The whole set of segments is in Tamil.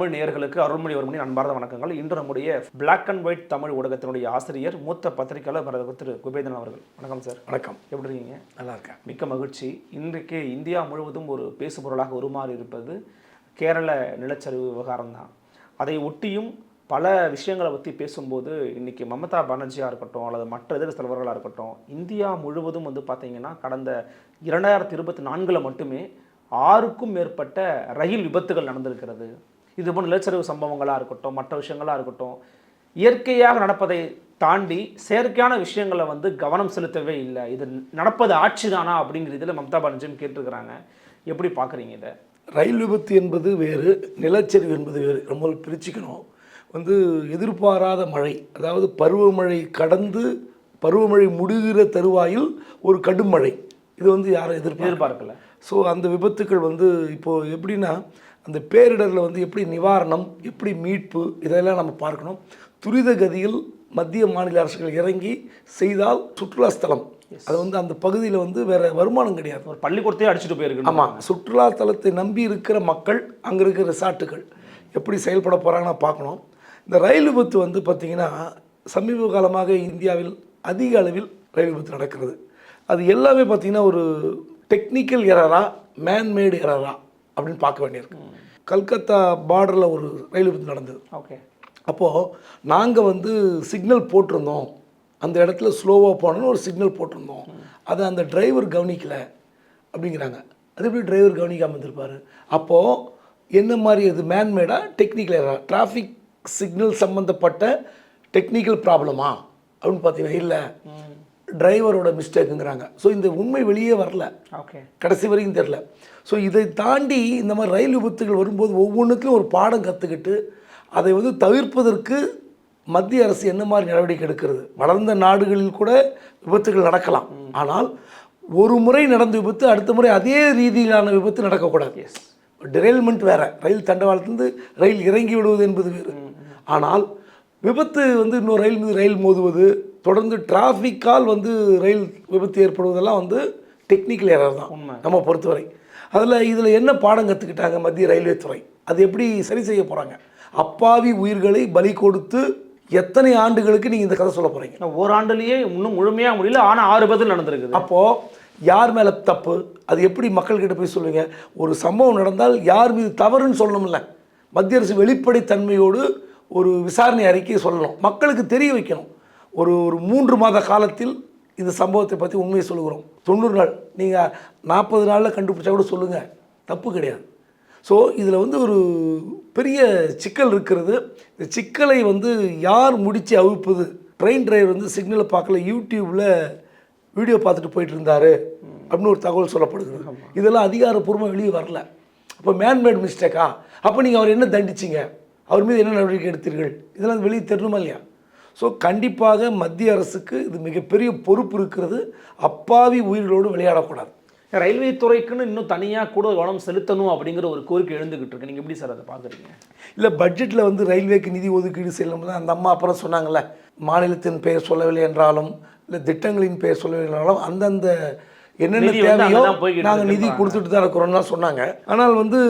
தமிழ் நேயர்களுக்கு அருள்மொழிவர்மனின் அன்பார்ந்த வணக்கங்கள். இன்று நம்முடைய பிளாக் அண்ட் ஒயிட் தமிழ் ஊடகத்தினுடைய ஆசிரியர் மூத்த பத்திரிகையாளர் திரு. குபேதன் அவர்கள். வணக்கம் சார். வணக்கம். எப்படி இருக்கீங்க? நல்லா இருக்கேன். மிக்க மகிழ்ச்சி. இன்றைக்கு இந்தியா முழுவதும் ஒரு பேசுபொருளாக உருமாறி இருப்பது கேரள நிலச்சரிவு விவகாரம் தான். அதை ஒட்டியும் பல விஷயங்களை பற்றி பேசும்போது இன்னைக்கு மமதா பானர்ஜியாக இருக்கட்டும் அல்லது மற்ற எதிர் தலைவர்களாக இருக்கட்டும் இந்தியா முழுவதும் வந்து பார்த்தீங்கன்னா கடந்த இரண்டாயிரத்தி இருபத்தி நான்கில் மட்டுமே ஆறுக்கும் மேற்பட்ட ரயில் விபத்துகள் நடந்திருக்கிறது. இது போன்ற நிலச்சரிவு சம்பவங்களாக இருக்கட்டும் மற்ற விஷயங்களாக இருக்கட்டும் இயற்கையாக நடப்பதை தாண்டி செயற்கையான விஷயங்களை வந்து கவனம் செலுத்தவே இல்லை. இது நடப்பது ஆட்சி தானா அப்படிங்கிற இதில் மம்தா பானர்ஜியும் கேட்டிருக்கிறாங்க. எப்படி பார்க்குறீங்க இதை? ரயில் விபத்து என்பது வேறு நிலச்சரிவு என்பது வேறு. ரொம்ப பிரிச்சுக்கணும். வந்து எதிர்பாராத மழை அதாவது பருவமழை கடந்து பருவமழை முடிகிற தருவாயில் ஒரு கடும் மழை. இது வந்து யாரும் எதிர்பார்க்க எதிர்பார்க்கல. ஸோ அந்த விபத்துக்கள் வந்து இப்போது எப்படின்னா அந்த பேரிடரில் வந்து எப்படி நிவாரணம் எப்படி மீட்பு இதெல்லாம் நம்ம பார்க்கணும். துரித கதியில் மத்திய மாநில அரசுகள் இறங்கி செய்தால் சுற்றுலா ஸ்தலம். அது வந்து அந்த பகுதியில் வந்து வேற வருமானம் கிடையாது. ஒரு பள்ளிக்கூடத்தையே அடிச்சுட்டு போயிருக்கு ஆமாம் சுற்றுலா தலத்தை நம்பி இருக்கிற மக்கள் அங்கே இருக்கிற ரிசார்ட்டுகள் எப்படி செயல்பட போகிறாங்கன்னு பார்க்கணும். இந்த ரயில் விபத்து வந்து பார்த்திங்கன்னா சமீப காலமாக இந்தியாவில் அதிக அளவில் ரயில் விபத்து நடக்கிறது. அது எல்லாமே பார்த்திங்கன்னா ஒரு டெக்னிக்கல் எரரா மேன்மேடு எரரா அப்படின்னு பார்க்க வேண்டியிருக்கு. கல்கத்தா பார்டரில் ஒரு ரயில் விபத்து நடந்தது. ஓகே. அப்போது நாங்கள் வந்து சிக்னல் போட்டிருந்தோம். அந்த இடத்துல ஸ்லோவாக போனோன்னு ஒரு சிக்னல் போட்டிருந்தோம். அதை அந்த டிரைவர் கவனிக்கல அப்படிங்கிறாங்க. அது எப்படி டிரைவர் கவனிக்காமல் இருந்திருப்பாரு? அப்போது என்ன மாதிரி அது மேன்மேடா டெக்னிக்கல் எரா டிராஃபிக் சிக்னல் சம்மந்தப்பட்ட டெக்னிக்கல் ப்ராப்ளமா அப்படின்னு பார்த்தீங்கன்னா இல்லை. டிரைவரோட மிஸ்டேக்குங்கிறாங்க ஸோ இந்த உண்மை வெளியே வரல. ஓகே கடைசி வரைக்கும் தெரில ஸோ இதை தாண்டி இந்த மாதிரி ரயில் விபத்துகள் வரும்போது ஒவ்வொன்றுக்கும் ஒரு பாடம் கற்றுக்கிட்டு அதை வந்து தவிர்ப்பதற்கு மத்திய அரசு என்ன மாதிரி நடவடிக்கை எடுக்கிறது? வளர்ந்த நாடுகளில் கூட விபத்துகள் நடக்கலாம். ஆனால் ஒரு முறை நடந்த விபத்து அடுத்த முறை அதே ரீதியிலான விபத்து நடக்கக்கூடாது. டிரெயில்மெண்ட் வேற. ரயில் தண்டவாளத்திலிருந்து ரயில் இறங்கி விடுவது என்பது வேறு. ஆனால் விபத்து வந்து இன்னொரு ரயில் மீது ரயில் மோதுவது தொடர்ந்து டிராஃபிக்கால் வந்து ரயில் விபத்து ஏற்படுவதெல்லாம் வந்து டெக்னிக்கல் எரர் தான். நம்ம பொறுத்தவரை. அதில் இதில் என்ன பாடம் கற்றுக்கிட்டாங்க மத்திய ரயில்வே துறை? அது எப்படி சரி செய்ய போகிறாங்க அப்பாவி உயிர்களை பலி கொடுத்து எத்தனை ஆண்டுகளுக்கு நீங்கள் இந்த கதை சொல்ல போகிறீங்க ஓராண்டுலயே இன்னும் முழுமையாக முடியல ஆனால் ஆறு பதில் நடந்திருக்குது. அப்போது யார் மேலே தப்பு? அது எப்படி மக்கள்கிட்ட போய் சொல்லுவீங்க? ஒரு சம்பவம் நடந்தால் யார் மீது தவறுன்னு சொல்லணும்ல. மத்திய அரசு வெளிப்படைத்தன்மையோடு ஒரு விசாரணை அறிக்கையை சொல்லணும். மக்களுக்கு தெரிய வைக்கணும். ஒரு ஒரு மூன்று மாத காலத்தில் இந்த சம்பவத்தை பற்றி உண்மையை சொல்லுகிறோம். தொண்ணூறு நாள் நீங்கள் நாற்பது நாளில் கண்டுபிடிச்சா கூட சொல்லுங்கள் தப்பு கிடையாது. ஸோ இதில் வந்து ஒரு பெரிய சிக்கல் இருக்கிறது. இந்த சிக்கலை வந்து யார் முடித்து அவிழ்ப்பது ட்ரெயின் டிரைவர் வந்து சிக்னலை பார்க்கல யூடியூப்பில் வீடியோ பார்த்துட்டு போயிட்டு இருந்தாரு அப்படின்னு ஒரு தகவல் சொல்லப்படுகிறது. இதெல்லாம் அதிகாரப்பூர்வமாக வெளியே வரல. அப்போ மேன்மேட் மிஸ்டேக்கா அப்போ நீங்கள் அவர் என்ன தண்டிச்சிங்க? அவர் மீது என்ன நடவடிக்கை எடுத்தீர்கள்? இதெல்லாம் வெளியே தெரியணுமா இல்லையா? ஸோ கண்டிப்பாக மத்திய அரசுக்கு இது மிகப்பெரிய பொறுப்பு இருக்கிறது. அப்பாவி உயிர்களோடு விளையாடக்கூடாது. ரயில்வே துறைக்குன்னு இன்னும் தனியாக கூட கவனம் செலுத்தணும் அப்படிங்கிற ஒரு கோரிக்கை எழுந்துகிட்டு இருக்கு. நீங்கள் எப்படி சார் அதை பார்க்குறீங்க? இல்லை பட்ஜெட்டில் வந்து ரயில்வேக்கு நிதி ஒதுக்கீடு செய்யணும் தான் அந்த அம்மா அப்புறம் சொன்னாங்கல்ல. மாநிலத்தின் பெயர் சொல்லவில்லை என்றாலும் இல்லை திட்டங்களின் பெயர் சொல்லவில்லை என்றாலும் அந்தந்த என்னென்ன தேவையோ நாங்கள் நிதி. கொடுத்துட்டு தான் இருக்கிறோம்னா சொன்னாங்க. ஆனால் வந்து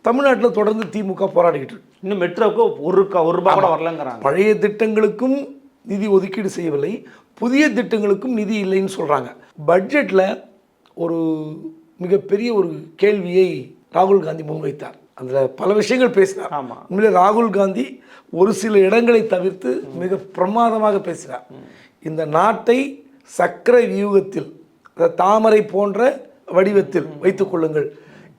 தமிழ்நாட்டில் தொடர்ந்து திமுக போராடிக்கிட்டு இருக்கு. இன்னும் மெட்ரோக்கு ஒரு ஒரு ரூபாய் கூட வரலங்கிறாங்க. பழைய திட்டங்களுக்கும் நிதி ஒதுக்கீடு செய்யவில்லை. புதிய திட்டங்களுக்கும் நிதி இல்லைன்னு சொல்கிறாங்க பட்ஜெட்டில் ஒரு மிகப்பெரிய ஒரு கேள்வியை ராகுல் காந்தி முன்வைத்தார் அதில் பல விஷயங்கள் பேசினார். ஆமா. உண்மையிலே ராகுல் காந்தி ஒரு சில இடங்களை தவிர்த்து மிக பிரமாதமாக பேசினார். இந்த நாட்டை சக்கர வியூகத்தில் தாமரை போன்ற வடிவத்தில் வைத்துக் கொள்ளுங்கள்.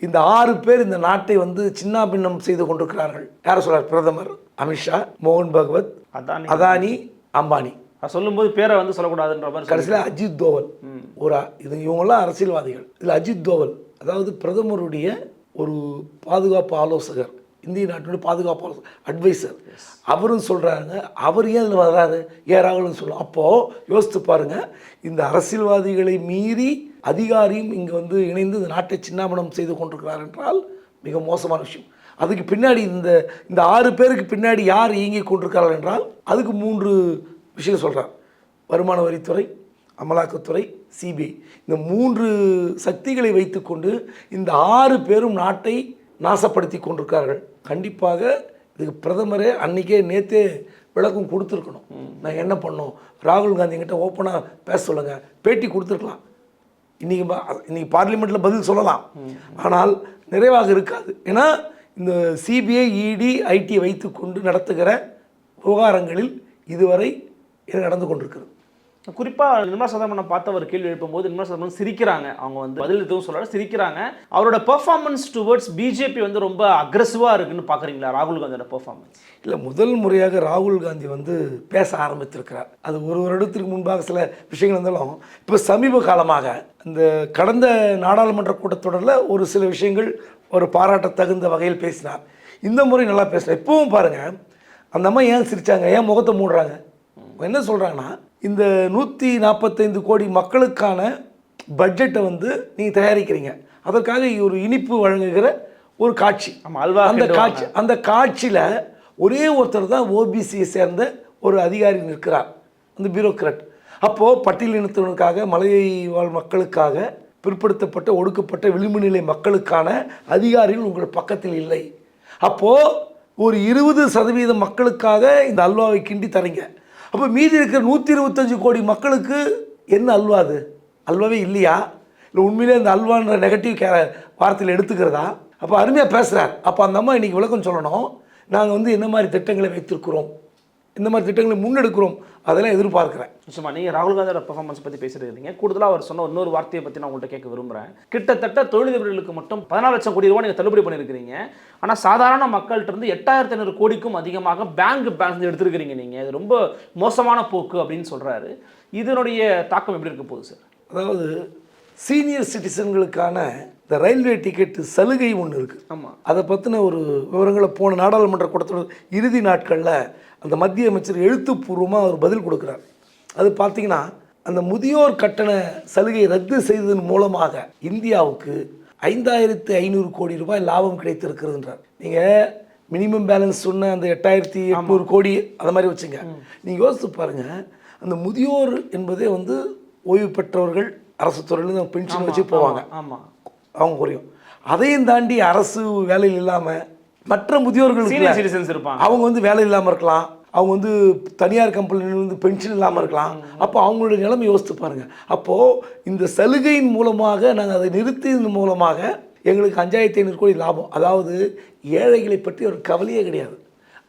இந்த ஆறு பேர் இந்த நாட்டை வந்து சின்னாபின்னம் செய்து கொண்டிருக்கிறார்கள். யார் சொல்றார் பிரதமர்? அமித்ஷா மோகன் பகவத் அதான். அதானி அம்பானி. சொல்லும்போது பேரை வந்து சொல்லக்கூடாதுன்ற மாதிரி கடைசியில் அஜித் தோவல். ஒரு இது இவங்கெல்லாம் அரசியல்வாதிகள். இதில் அஜித் தோவல் அதாவது பிரதமருடைய ஒரு பாதுகாப்பு ஆலோசகர். இந்திய நாட்டினுடைய பாதுகாப்பு அட்வைசர் அவரும் சொல்கிறாங்க அவர் ஏன் இதில் வர்றாரு? ஏன் ராகுல்னு அப்போது யோசித்து பாருங்க இந்த அரசியல்வாதிகளை மீறி அதிகாரியும் இங்கே வந்து இணைந்து இந்த நாட்டை சின்னாபனம் செய்து கொண்டிருக்கிறார் என்றால் மிக மோசமான விஷயம். அதுக்கு பின்னாடி இந்த இந்த ஆறு பேருக்கு பின்னாடி யார் இயங்கி கொண்டிருக்கிறார்கள் என்றால் அதுக்கு மூன்று விஷயம் சொல்கிறார் வருமான வரித்துறை அமலாக்கத்துறை சிபிஐ இந்த மூன்று சக்திகளை வைத்துக்கொண்டு இந்த ஆறு பேரும் நாட்டை நாசப்படுத்தி கொண்டிருக்கார்கள். கண்டிப்பாக இதுக்கு பிரதமரே அன்றைக்கே நேற்றே விளக்கம் கொடுத்துருக்கணும். நான் என்ன பண்ணோம் ராகுல் காந்தி கிட்ட ஓப்பனாக பேச சொல்லுங்கள் பேட்டி கொடுத்துருக்கலாம். இன்றைக்கி இன்றைக்கி பார்லிமெண்ட்டில் பதில் சொல்லலாம். ஆனால் நிறைவாக இருக்காது. ஏன்னா இந்த சிபிஐ இடி ஐடி வைத்துக்கொண்டு நடத்துகிற விவகாரங்களில் இதுவரை இது நடந்து கொண்டிருக்கிறது. குறிப்பாக நிர்மலா சீதாராமனை பார்த்த ஒரு கேள்வி எழுப்பும்போது நிர்மலா சீதாராமன் சிரிக்கிறாங்க. அவங்க வந்து பதில் எதுவும் சொல்லல சிரிக்கிறாங்க. அவரோட பெர்ஃபார்மன்ஸ் டுவர்ட்ஸ் பிஜேபி வந்து ரொம்ப அக்ரெசிவா இருக்குன்னு பார்க்குறீங்களா ராகுல் காந்தியோட பெர்ஃபார்மன்ஸ் இல்லை முதல் முறையாக ராகுல் காந்தி வந்து பேச ஆரம்பித்திருக்கிறார். அது ஒரு வருடத்திற்கு முன்பாக சில விஷயங்கள் இருந்தாலும் இப்போ சமீப காலமாக இந்த கடந்த நாடாளுமன்ற கூட்டத்தொடரில் ஒரு சில விஷயங்கள் ஒரு பாராட்ட தகுந்த வகையில் பேசினார். இந்த முறை நல்லா பேசுகிறார் இப்பவும் பாருங்கள் அந்த அம்மா ஏன் சிரிச்சாங்க? ஏன் முகத்தை மூடுறாங்க? என்ன சொல்கிறாங்கன்னா இந்த நூற்றி நாற்பத்தைந்து கோடி மக்களுக்கான பட்ஜெட்டை வந்து நீங்கள் தயாரிக்கிறீங்க. அதற்காக ஒரு இனிப்பு வழங்குகிற ஒரு காட்சி. அல்வா அந்த. காட்சி அந்த காட்சியில் ஒரே ஒருத்தர் தான் ஓபிசியை சேர்ந்த ஒரு அதிகாரி நிற்கிறார். அந்த பியூரோக்ராட் அப்போது பட்டியலினத்தினருக்காக மலையை வாழ் மக்களுக்காக பிற்படுத்தப்பட்ட ஒடுக்கப்பட்ட விளிம்பு நிலை மக்களுக்கான அதிகாரிகள் உங்கள் பக்கத்தில் இல்லை. அப்போது ஒரு இருபது சதவீத மக்களுக்காக இந்த அல்வாவை கிண்டி தரீங்க. அப்போ மீதி இருக்கிற நூற்றி இருபத்தஞ்சு கோடி மக்களுக்கு என்ன அல்வா அது? அல்வாவே இல்லையா? இல்லை உண்மையிலே இந்த அல்வான்ற நெகட்டிவ் கே வார்த்தையில் எடுத்துக்கிறதா? அப்போ அருமையாக பேசுகிறார் அப்போ அந்த அம்மா இன்றைக்கி விளக்கம் சொல்லணும். நாங்கள் வந்து என்ன மாதிரி திட்டங்களை வைத்திருக்கிறோம்? இந்த மாதிரி திட்டங்களை முன்னெடுக்கிறோம். அதெல்லாம் எதிர்பார்க்குறேன். நிச்சயமா நீங்க ராகுல் காந்தியோட பெர்ஃபார்மன்ஸ் பத்தி பேசிட்டு இருக்கீங்க. கூடுதலா அவர் சொன்ன இன்னொரு வார்த்தையை பத்தி நான் உங்கள்கிட்ட கேட்க விரும்புறேன். கிட்டத்தட்ட தொழிலதிபர்களுக்கு மட்டும் பதினாலு லட்சம் கோடி ரூபாய் நீங்க தள்ளுபடி பண்ணிருக்கீங்க ஆனா சாதாரண மக்கள்கிட்ட இருந்து எட்டாயிரத்தி ஐநூறு கோடிக்கும் அதிகமாக பேங்க் பேலன்ஸ் எடுத்திருக்கிறீங்க நீங்க. இது ரொம்ப மோசமான போக்கு அப்படின்னு சொல்றாரு. இதனுடைய தாக்கம் எப்படி இருக்க போகுது சார்? அதாவது சீனியர் சிட்டிசன்களுக்கான இந்த ரயில்வே டிக்கெட் சலுகை ஒன்று இருக்குது ஆமா. அதை பற்றின ஒரு விவரங்களை போன நாடாளுமன்ற கூட்டத்தோட இறுதி நாட்களில் அந்த மத்திய அமைச்சர் எழுத்துப்பூர்வமாக அவர் பதில் கொடுக்குறார். அது பார்த்தீங்கன்னா அந்த முதியோர் கட்டண சலுகை ரத்து செய்ததன் மூலமாக இந்தியாவுக்கு ஐந்தாயிரத்து ஐநூறு கோடி ரூபாய் லாபம் கிடைத்திருக்கிறதுன்றார். நீங்கள் மினிமம் பேலன்ஸ் சொன்ன அந்த எட்டாயிரத்தி எட்நூறு கோடி அதை மாதிரி வச்சுங்க. நீங்கள் யோசித்து பாருங்கள் அந்த முதியோர் என்பதே வந்து ஓய்வு பெற்றவர்கள் அரசு துறையிலேருந்து பென்ஷன் வச்சு போவாங்க. ஆமா அவங்க குறையும். அதையும் தாண்டி அரசு வேலையில் இல்லாமல் மற்ற முதியோர்கள் சீனியர் இருக்குல்ல, சிட்டிசன்ஸ் இருப்பாங்க. அவங்க வந்து வேலை இல்லாமல் இருக்கலாம். அவங்க வந்து தனியார் கம்பெனியில் வந்து பென்ஷன் இல்லாமல் இருக்கலாம். அப்போ அவங்களுடைய நிலைமை யோசித்து பாருங்க. அப்போது இந்த சலுகையின் மூலமாக நாங்கள் அதை நிறுத்தியதன் மூலமாக எங்களுக்கு அஞ்சாயிரத்தி ஐநூறு கோடி லாபம். அதாவது ஏழைகளை பற்றி ஒரு கவலையே கிடையாது.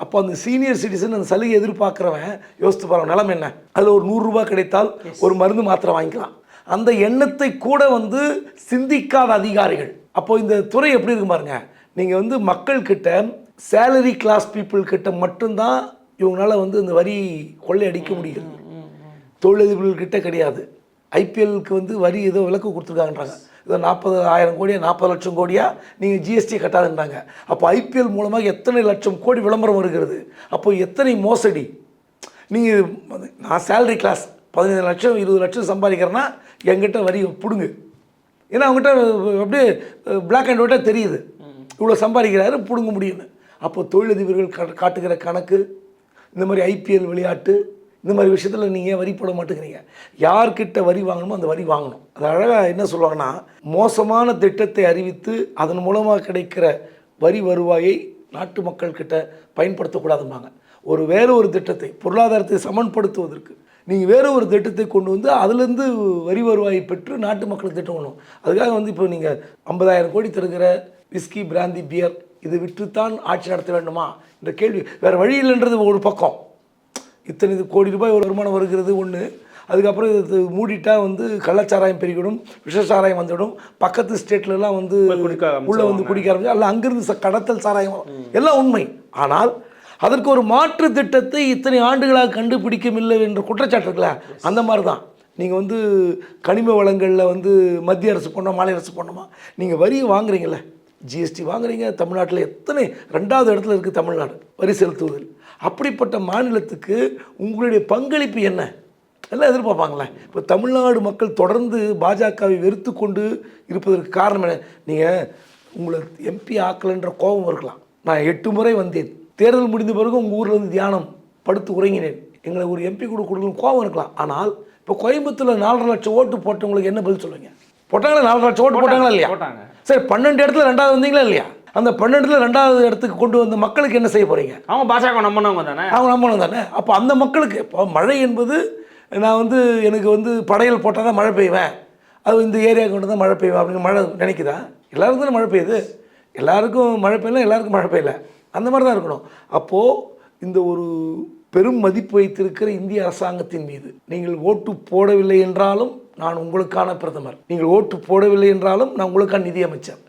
அப்போ அந்த சீனியர் சிட்டிசன் அந்த சலுகை எதிர்பார்க்குறவன் யோசித்து பாருங்க நிலைமை என்ன? அதில் ஒரு நூறுரூபா கிடைத்தால் ஒரு மருந்து மாத்திரை வாங்கிக்கலாம். அந்த எண்ணத்தை கூட வந்து சிந்திக்காத அதிகாரிகள். அப்போ இந்த துறை எப்படி இருக்கு பாருங்க? நீங்கள் வந்து மக்கள் கிட்ட சேலரி கிளாஸ் பீப்புள் கிட்ட மட்டும்தான் இவங்களால வந்து இந்த வரி கொள்ளை அடிக்க முடிகிறது தொழிலதிபர்கள் கிட்ட கிடையாது. ஐபிஎல்க்கு வந்து வரி ஏதோ விலக்கு கொடுத்துருக்காங்கன்றாங்க. ஏதோ நாற்பது ஆயிரம் கோடியா நாற்பது லட்சம் கோடியா நீங்கள் ஜிஎஸ்டி கட்டாதுன்றாங்க. அப்போ ஐபிஎல் மூலமாக எத்தனை லட்சம் கோடி விளம்பரம் வருகிறது? அப்போ எத்தனை மோசடி? நீங்கள் நான் சேலரி கிளாஸ் பதினைந்து லட்சம் இருபது லட்சம் சம்பாதிக்கிறேன்னா என்கிட்ட வரி பிடுங்கு. ஏன்னா அவங்ககிட்ட அப்படியே பிளாக் அண்ட் ஒயிட்டாக தெரியுது. இவ்வளோ சம்பாதிக்கிறாரு பிடுங்க முடியும்னு. அப்போ தொழிலதிபர்கள் காட்டுகிற கணக்கு இந்த மாதிரி ஐபிஎல் விளையாட்டு இந்த மாதிரி விஷயத்தில் நீங்கள் வரி போட மாட்டேங்கிறீங்க? யார்கிட்ட வரி வாங்கணுமோ அந்த வரி வாங்கணும். அது அழகாக என்ன சொல்லுவாங்கன்னா மோசமான திட்டத்தை அறிவித்து அதன் மூலமாக கிடைக்கிற வரி வருவாயை நாட்டு மக்கள்கிட்ட பயன்படுத்தக்கூடாதும்பாங்க. ஒரு வேறு ஒரு திட்டத்தை பொருளாதாரத்தை சமன்படுத்துவதற்கு. நீங்கள் வேறு ஒரு திட்டத்தை கொண்டு வந்து அதுலேருந்து வரி வருவாயை பெற்று நாட்டு மக்களுக்கு திட்டம் பண்ணணும் அதுக்காக வந்து இப்போ நீங்கள் ஐம்பதாயிரம் கோடி தருகிற விஸ்கி பிராந்தி பியர் இதை விற்றுத்தான் ஆட்சி நடத்த வேண்டுமா? இந்த கேள்வி. வேறு வழி இல்லைன்றது ஒரு பக்கம். இத்தனை இது கோடி ரூபாய் ஒரு வருமானம் வருகிறது ஒன்று அதுக்கப்புறம் இது மூடிட்டா வந்து கள்ளச்சாராயம் பெருகிடும் விஷசாராயம் வந்துவிடும் பக்கத்து ஸ்டேட்லலாம் வந்து உள்ளே வந்து குடிக்க ஆரம்பிச்சு அல்ல அங்கிருந்து ச- கடத்தல் சாராயம். எல்லாம் உண்மை. ஆனால் அதற்கு ஒரு மாற்று திட்டத்தை இத்தனை ஆண்டுகளாக கண்டுபிடிக்கவில்லை என்ற குற்றச்சாட்டு இருக்குல்ல? அந்த மாதிரி தான் நீங்கள் வந்து கனிம வளங்களில் வந்து மத்திய அரசு பண்ணோம் மாநில அரசு பண்ணோமா நீங்கள் வரி வாங்குறீங்கல்ல. ஜிஎஸ்டி வாங்குறீங்க தமிழ்நாட்டில் எத்தனை ரெண்டாவது இடத்துல இருக்குது தமிழ்நாடு வரி செலுத்துவதில்? அப்படிப்பட்ட மாநிலத்துக்கு உங்களுடைய பங்களிப்பு என்ன? எல்லாம் எதிர்பார்ப்பாங்களே. இப்போ தமிழ்நாடு மக்கள் தொடர்ந்து பாஜகவை வெறுத்து கொண்டு இருப்பதற்கு காரணம் என்ன? நீங்கள் உங்களை எம்பி ஆக்கலைன்ற கோபம் இருக்கலாம். நான் எட்டு முறை வந்தேன். தேர்தல் முடிந்த பிறகு உங்கள் ஊரில் வந்து தியானம் படுத்து உறங்கினேன். எங்களை ஒரு எம்பி கூட கொடுக்கணும் கோபம் இருக்கலாம். ஆனால் இப்போ கோயம்புத்தூரில் நாலரை லட்சம் ஓட்டு போட்டவங்களுக்கு என்ன பதில் சொல்லுவீங்க? போட்டாங்களா? நாலரை லட்சம் ஓட்டு போட்டாங்களா இல்லையா? போட்டாங்க. சரி பன்னெண்டு இடத்துல ரெண்டாவது வந்தீங்களா இல்லையா? அந்த பன்னெண்டுல ரெண்டாவது இடத்துக்கு கொண்டு வந்த மக்களுக்கு என்ன செய்ய போறீங்க? அவங்க பாஜக நம்பினவங்க தானே? அவங்க நம்பணும் தானே. அப்போ அந்த மக்களுக்கு இப்போ மழை என்பது நான் வந்து எனக்கு வந்து படையல் போட்டால் தான் மழை பெய்வேன். அது இந்த ஏரியாவுக்கு கொண்டு தான் மழை பெய்வேன் அப்படின்னு மழை நினைக்குதா? எல்லாருக்கும் தானே மழை பெய்யுது. எல்லாருக்கும் மழை பெய்யல எல்லாருக்கும் மழை பெய்யல. அந்த மாதிரி தான் இருக்கணும். அப்போது இந்த ஒரு பெரும் மதிப்பு வைத்திருக்கிற இந்திய அரசாங்கத்தின் மீது நீங்கள் ஓட்டு போடவில்லை என்றாலும் நான் உங்களுக்கான பிரதமர். நீங்கள் ஓட்டு போடவில்லை என்றாலும் நான் உங்களுக்கான நிதியமைச்சர்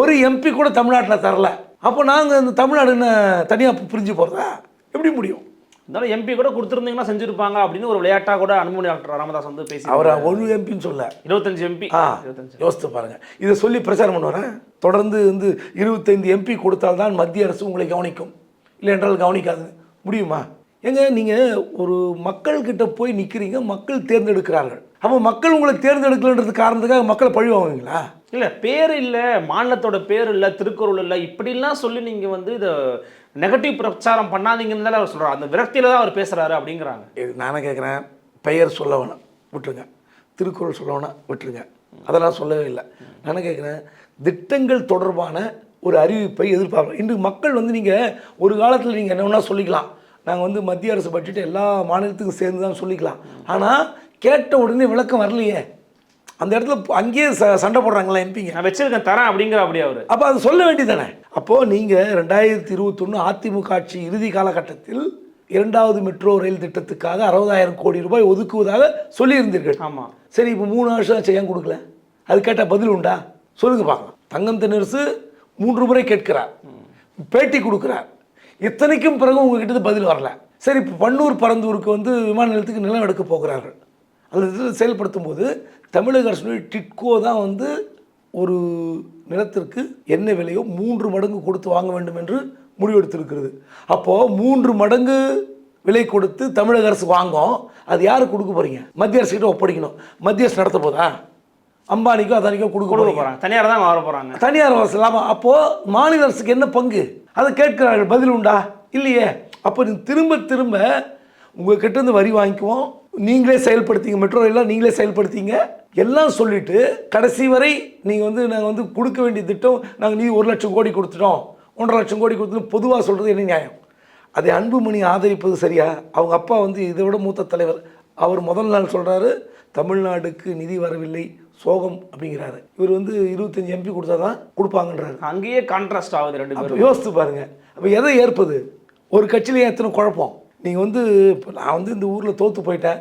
ஒரு எம்பி கூட தமிழ்நாட்டில் தரல. அப்போ நாங்கள் இந்த தமிழ்நாடு என்ன தனியாக பிரிஞ்சு போகிறதா எப்படி முடியும்? இருந்தாலும் எம்பி கூட கொடுத்துருந்தீங்கன்னா செஞ்சிருப்பாங்க அப்படின்னு ஒரு விளையாட்டா கூட அன்புமணி டாக்டர் ராமதாஸ் வந்து பேசி அவரை? ஒரு எம்பின்னு சொல்ல இருபத்தஞ்சு எம்பி ஆ இருபத்தஞ்சு. யோசித்து பாருங்க. இதை சொல்லி பிரச்சாரம் பண்ணுவாரேன் தொடர்ந்து வந்து இருபத்தைந்து எம்பி கொடுத்தால்தான் மத்திய அரசு உங்களை கவனிக்கும். இல்லை என்றால் கவனிக்காது. முடியுமா? ஏங்க நீங்கள் ஒரு மக்கள்கிட்ட போய் நிற்கிறீங்க மக்கள் தேர்ந்தெடுக்கிறார்கள். அப்போ மக்கள் உங்களை தேர்ந்தெடுக்கலன்றது காரணத்துக்காக மக்களை பழி வாங்குவீங்களா? இல்ல பேர் இல்ல மாநிலத்தோட பேர் இல்ல திருக்குறள் இல்ல இப்படிலாம் சொல்லி நீங்க வந்து இதை நெகட்டிவ் பிரச்சாரம் பண்ணாதீங்கன்னு தானே அவர் சொல்றாரு. அந்த விரக்தியில தான் அவர் பேசுறாரு அப்படிங்கிறாங்க. இது நானே கேட்குறேன் பெயர் சொல்ல வேணாம் விட்டுருங்க. திருக்குறள் சொல்ல வேணாம் விட்டுருங்க. அதெல்லாம் சொல்லவே இல்லை. நானே கேட்குறேன் திட்டங்கள் தொடர்பான ஒரு அறிவிப்பை எதிர்பார்க்குறோம் இன்று மக்கள் வந்து நீங்கள் ஒரு காலத்தில் நீங்கள் என்ன வேணால் சொல்லிக்கலாம். நாங்கள் வந்து மத்திய அரசு பட்ஜெட் எல்லா மாநிலத்துக்கும் சேர்ந்து தான் சொல்லிக்கலாம். ஆனால் கேட்ட உடனே விளக்கம் வரலையே. அந்த இடத்துல அங்கேயே ச சண்டை போடுறாங்களா எம்பிங்க நான் வச்சிருக்கேன் தரேன் அப்படிங்கிற அப்படி அவரு. அப்போ அது சொல்ல வேண்டியதானே அப்போது நீங்கள் ரெண்டாயிரத்தி இருபத்தொன்று அதிமுக ஆட்சி இறுதி காலகட்டத்தில் இரண்டாவது மெட்ரோ ரயில் திட்டத்துக்காக அறுபதாயிரம் கோடி ரூபாய் ஒதுக்குவதாக சொல்லியிருந்தீர்கள். ஆமா. சரி இப்போ மூணு வருஷம் ஏன் கொடுக்கல. அது கேட்டால் பதில் உண்டா? சொல்லுங்க பார்க்கலாம். தங்கம் தென்னரசு மூன்று முறை கேட்கிறார். பேட்டி கொடுக்கிறார். இத்தனைக்கும் பிறகு உங்ககிட்ட பதில் வரல. சரி இப்போ பன்னூர் பரந்தூருக்கு வந்து விமான நிலையத்துக்கு நிலம் எடுக்க போகிறார்கள். இதில் செயல்படுத்தும் போது தமிழக அரசுடைய டிட்கோ தான் வந்து ஒரு நிலத்திற்கு என்ன விலையோ மூன்று மடங்கு கொடுத்து வாங்க வேண்டும் என்று முடிவெடுத்திருக்கிறது. அப்போது மூன்று மடங்கு விலை கொடுத்து தமிழக அரசு வாங்கும். அது யாருக்கு கொடுக்க போறீங்க? மத்திய அரசு கிட்ட ஒப்படைக்கணும். மத்திய அரசு நடத்த போதா? அம்பானிக்கோ அதானிக்கோ கொடுக்க கொடுக்க போறாங்க. தனியார் தான் வர போறாங்க. தனியார் அரசு லாபம் அப்போ மாநில அரசுக்கு என்ன பங்கு? அதை கேட்கிறார்கள். பதில் உண்டா? இல்லையே. அப்போ நீ திரும்ப திரும்ப உங்கள் கிட்ட இருந்து வரி வாங்கிக்குவோம். நீங்களே செயல்படுத்திங்க மெட்ரோ எல்லாம் நீங்களே செயல்படுத்திங்க. எல்லாம் சொல்லிட்டு கடைசி வரை நீங்கள் வந்து நாங்கள் வந்து கொடுக்க வேண்டிய திட்டம் நாங்கள் நீ ஒரு லட்சம் கோடி கொடுத்துட்டோம் ஒன்றரை லட்சம் கோடி கொடுத்துட்டு பொதுவாக சொல்கிறது என்ன நியாயம்? அதை அன்புமணி ஆதரிப்பது சரியா? அவங்க அப்பா வந்து இதை விட மூத்த தலைவர். அவர் முதல் நாள் சொல்கிறாரு தமிழ்நாடுக்கு நிதி வரவில்லை சோகம் அப்படிங்கிறாரு. இவர் வந்து இருபத்தஞ்சி எம்பி கொடுத்தா தான் கொடுப்பாங்கன்றாரு. அங்கேயே கான்ட்ராஸ்ட் ஆகுது ரெண்டு பேரும். யோசித்து பாருங்க. அப்போ எதை ஏற்பது? ஒரு கட்சியிலே எத்தனை குழப்பம்? நீங்கள் வந்து இப்போ நான் வந்து இந்த ஊரில் தோற்று போயிட்டேன்.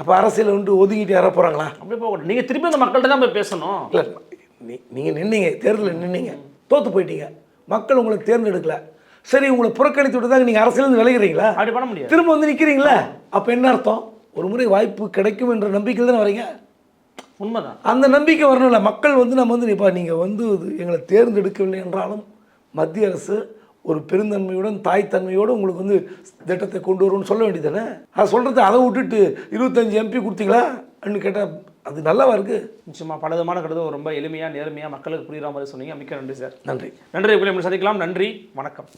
அப்போ அரசியல் வந்து ஒதுங்கிட்டு ஏற போகிறாங்களா அப்படி போக நீங்க திருப்பி அந்த மக்கள்கிட்ட தான் போய் பேசணும். இல்லை நீ நீங்கள் நின்னீங்க தேர்தலில் நின்னீங்க. தோற்று போயிட்டீங்க. மக்கள் உங்களை தேர்ந்தெடுக்கல. சரி உங்களை புறக்கணித்து விட்டு தான் நீங்கள் அரசியலேருந்து விலகிறீங்களா? அப்படி பண்ண முடியாது. திரும்ப வந்து நிற்கிறீங்களா அப்போ என்ன அர்த்தம்? ஒரு முறை வாய்ப்பு கிடைக்கும் என்ற நம்பிக்கையில் தானே வரீங்க? உண்மைதான். அந்த நம்பிக்கை வரணும்ல. மக்கள் வந்து நம்ம வந்து இப்போ நீங்கள் வந்து எங்களை தேர்ந்தெடுக்கவில்லை என்றாலும் மத்திய அரசு ஒரு பெருந்தன்மையுடன் தாய்த்தன்மையோடு உங்களுக்கு வந்து திட்டத்தை கொண்டு வரும்னு சொல்ல வேண்டியதானே அதை சொல்கிறது அதை விட்டுட்டு இருபத்தஞ்சி எம்பி கொடுத்தீங்களா? அப்படின்னு கேட்டால் அது நல்லாவா இருக்குது நிச்சயமா பல விதமான கருத்து ரொம்ப எளிமையா நேர்மையா மக்களுக்கு புரியுற மாதிரி சொன்னீங்க. மிக்க நன்றி சார். நன்றி. நன்றி. உங்களை சந்திக்கலாம். நன்றி. வணக்கம்.